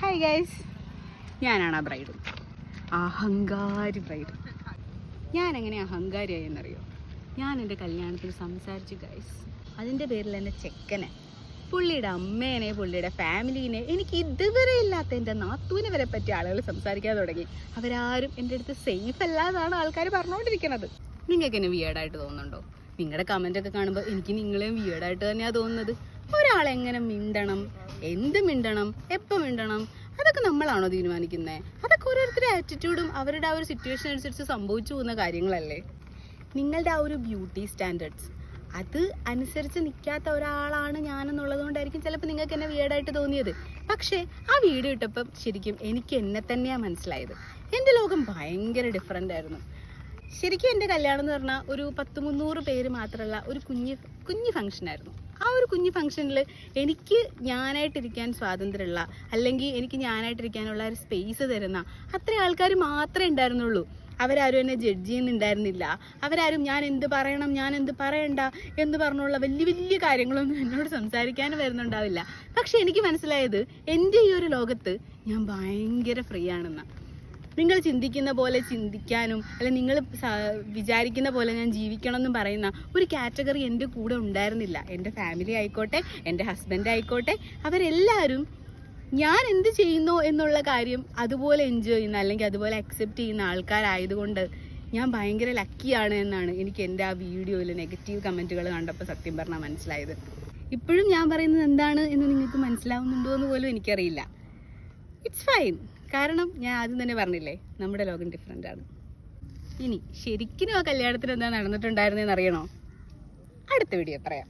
Hi guys ഞാനാണ് ആ bride അഹങ്കാരി ബ്രൈഡ് ഞാൻ എങ്ങനെ അഹങ്കാരിയായി എന്നറിയോ ഞാൻ എന്റെ കല്യാണത്തിൽ സംസാരിച്ചു ഗൈസ് അതിന്റെ പേരിൽ എന്റെ ചെക്കനെ പുള്ളിയുടെ അമ്മേനെ പുള്ളിയുടെ ഫാമിലീനെ എനിക്ക് ഇതുവരെ ഇല്ലാത്ത എന്റെ നാത്തൂനെ വരെ പറ്റി ആളുകൾ സംസാരിക്കാൻ തുടങ്ങി. അവരാരും എന്റെ അടുത്ത് സേഫ് അല്ല എന്നാണ് ആൾക്കാർ പറഞ്ഞുകൊണ്ടിരിക്കുന്നത് നിങ്ങൾക്ക് എന്നെ വിയേഡായിട്ട് തോന്നുന്നുണ്ടോ? നിങ്ങളുടെ കമന്റ് ഒക്കെ കാണുമ്പോൾ എനിക്ക് നിങ്ങളെയും വിയേഡായിട്ട് തന്നെയാണ് തോന്നുന്നത്. ഒരാളെങ്ങനെ മിണ്ടണം? എന്ത് മിണ്ടണം? എപ്പോൾ മിണ്ടണം? അതൊക്കെ നമ്മളാണോ തീരുമാനിക്കുന്നത് അതൊക്കെ ഓരോരുത്തരുടെ ആറ്റിറ്റ്യൂഡും അവരുടെ ആ ഒരു സിറ്റുവേഷൻ അനുസരിച്ച് സംഭവിച്ചു പോകുന്ന കാര്യങ്ങളല്ലേ? നിങ്ങളുടെ ആ ഒരു ബ്യൂട്ടി സ്റ്റാൻഡേർഡ്സ് അത് അനുസരിച്ച് നിൽക്കാത്ത ഒരാളാണ് ഞാനെന്നുള്ളത് കൊണ്ടായിരിക്കും ചിലപ്പോൾ നിങ്ങൾക്ക് എന്നെ വീടായിട്ട് തോന്നിയത്. പക്ഷേ ആ വീഡിയോ ഇട്ടപ്പം ശരിക്കും എനിക്ക് എന്നെ തന്നെയാണ് മനസ്സിലായത്. എന്റെ ലോകം ഭയങ്കര ഡിഫറെന്റ് ആയിരുന്നു. ശരിക്കും എന്റെ കല്യാണം എന്ന് പറഞ്ഞാൽ ഒരു പത്ത് മുന്നൂറ് പേര് മാത്രമല്ല ഒരു കുഞ്ഞ് കുഞ്ഞ് ഫംഗ്ഷനായിരുന്നു ആ ഒരു കുഞ്ഞു ഫംഗ്ഷനിൽ എനിക്ക് ഞാനായിട്ടിരിക്കാൻ സ്വാതന്ത്ര്യമുള്ള അല്ലെങ്കിൽ എനിക്ക് ഞാനായിട്ടിരിക്കാനുള്ള ഒരു സ്പേസ് തരുന്ന അത്ര ആൾക്കാർ മാത്രമേ ഉണ്ടായിരുന്നുള്ളൂ. അവരാരും എന്നെ ജഡ്ജ് ചെയ്യുന്നുണ്ടായിരുന്നില്ല. അവരാരും ഞാൻ എന്ത് പറയണം ഞാൻ എന്ത് പറയണ്ട എന്ന് പറഞ്ഞുള്ള വലിയ വലിയ കാര്യങ്ങളൊന്നും എന്നോട് സംസാരിക്കാൻ വരുന്നുണ്ടാവില്ല. പക്ഷെ എനിക്ക് മനസ്സിലായത് എന്റെ ഈ ഒരു ലോകത്ത് ഞാൻ ഭയങ്കര ഫ്രീ ആണെന്നാണ് നിങ്ങൾ ചിന്തിക്കുന്ന പോലെ ചിന്തിക്കാനും അല്ലെ നിങ്ങൾ വിചാരിക്കുന്ന പോലെ ഞാൻ ജീവിക്കണം എന്നും പറയുന്ന ഒരു കാറ്റഗറി എന്റെ കൂടെ ഉണ്ടായിരുന്നില്ല. എന്റെ ഫാമിലി ആയിക്കോട്ടെ എന്റെ ഹസ്ബൻഡ് ആയിക്കോട്ടെ അവരെല്ലാവരും ഞാൻ എന്ത് ചെയ്യുന്നു എന്നുള്ള കാര്യം അതുപോലെ എൻജോയ് ചെയ്യുന്ന അല്ലെങ്കിൽ അതുപോലെ അക്സെപ്റ്റ് ചെയ്യുന്ന ആൾക്കാരായതുകൊണ്ട് ഞാൻ ഭയങ്കര ലക്കിയാണ് എന്നാണ് എനിക്ക് എന്റെ ആ വീഡിയോയിൽ നെഗറ്റീവ് കമന്റുകൾ കണ്ടപ്പോൾ സത്യം പറഞ്ഞാൽ മനസ്സിലായത്. ഇപ്പോഴും ഞാൻ പറയുന്നത് എന്താണ് എന്ന് നിങ്ങൾക്ക് മനസ്സിലാവുന്നുണ്ടോ എന്ന് പോലും എനിക്കറിയില്ല. ഇറ്റ്സ് ഫൈൻ കാരണം ഞാൻ ആദ്യം തന്നെ പറഞ്ഞില്ലേ നമ്മുടെ ലോകം ഡിഫറെന്റ് ആണ്. ഇനി ശരിക്കും ആ കല്യാണത്തിന് എന്താ നടന്നിട്ടുണ്ടായിരുന്നതെന്ന് അറിയണോ? അടുത്ത വീഡിയോ പറയാം.